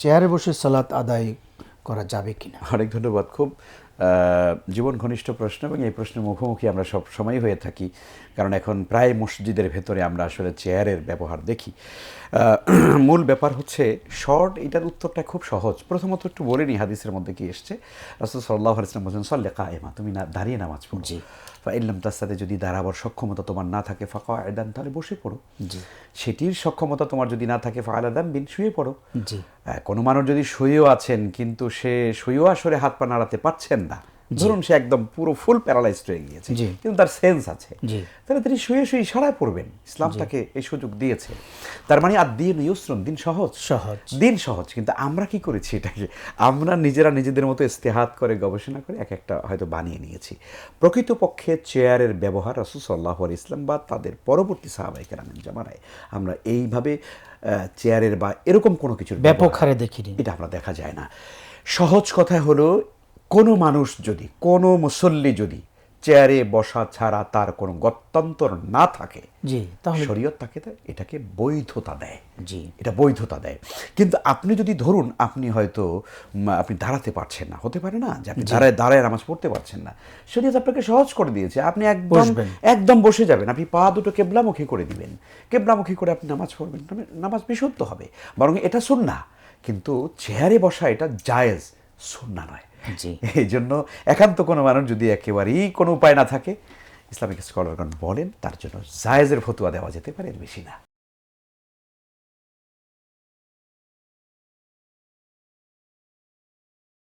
চেয়ারে বসে সালাত আদায় করা যাবে কিনা? অনেক ধন্যবাদ। খুব জীবন ঘনিষ্ঠ প্রশ্ন এবং এই প্রশ্নের মুখোমুখি আমরা সব সময় হয়ে থাকি কারণ এখন প্রায় মসজিদের ভেতরে আমরা আসলে চেয়ারের ব্যবহার দেখি। মূল ব্যাপার হচ্ছে শর্ট এটার উত্তরটা খুব সহজ। প্রথমত একটু বলে নি হাদিসের মধ্যে কি এসছে? রাসুল সাল্লাহ ইসলাম বলছেন সল্লে কায়েমা তুমি না দাঁড়িয়ে নামাজ পড়ো। জি। বা ইল্লাম তার সাথে যদি দাঁড়াবার সক্ষমতা তোমার না থাকে ফাঁকা আয়দান তাহলে বসে পড়ো। জি। সেটির সক্ষমতা তোমার যদি না থাকে ফাঁকা বিন শুয়ে পড়ো। কোনো মানুষ যদি শুয়েও আছেন কিন্তু সে শুয়েও আসরে হাত পা নাড়াতে পারছেন না। ধরুন সে একদম পুরো ফুল প্যারালাইজড হয়ে গিয়েছে। কিন্তু তার সেন্স আছে। তাহলে তিনি শুয়ে শুয়ে ইশারায় পড়বেন। ইসলাম তাকে এই সুযোগ দিয়েছে। তার মানে আর দিন ইউসরুন দিন সহজ? সহজ। দিন সহজ কিন্তু আমরা কি করেছি এটাকে? আমরা নিজেরা নিজেদের মতো ইস্তেহাত করে গবেষণা করে এক একটা হয়তো বানিয়ে নিয়েছি। প্রকৃতপক্ষে চেয়ারের ব্যবহার রসুল সাল্লাহ ইসলাম বা তাদের পরবর্তী সাহাবাহিকের আমিন জামানায় আমরা এইভাবে চেয়ারের বা এরকম কোনো কিছুর ব্যাপক হারে দেখিনি। এটা আমরা দেখা যায় না। সহজ কথা হলো কোনো মানুষ যদি কোনো মুসল্লি যদি চেয়ারে বসা ছাড়া তার কোনো গত্যন্তর না থাকে জি তাহলে শরীয়ত তাকে এটাকে বৈধতা দেয়। জি। এটা বৈধতা দেয়। কিন্তু আপনি যদি ধরুন আপনি হয়তো আপনি দাঁড়াতে পারছেন না হতে পারে না যে আপনি দাঁড়ায় দাঁড়ায় নামাজ পড়তে পারছেন না শরীয়ত আপনাকে সহজ করে দিয়েছে আপনি একদম। একদম বসে যাবেন আপনি পা দুটো কেবলামুখী করে দিবেন কেবলামুখী করে আপনি নামাজ পড়বেন নামে- নামাজ বিশুদ্ধ হবে বরং এটা সুন্না কিন্তু চেয়ারে বসা এটা জায়েজ সুন্না নয়। এই জন্য একান্ত কোনো মানুষ যদি একেবারেই কোনো উপায় না থাকে, ইসলামিক স্কলারগণ বলেন, তার জন্য জায়েজের ফতুয়া দেওয়া যেতে পারে, এর বেশি না।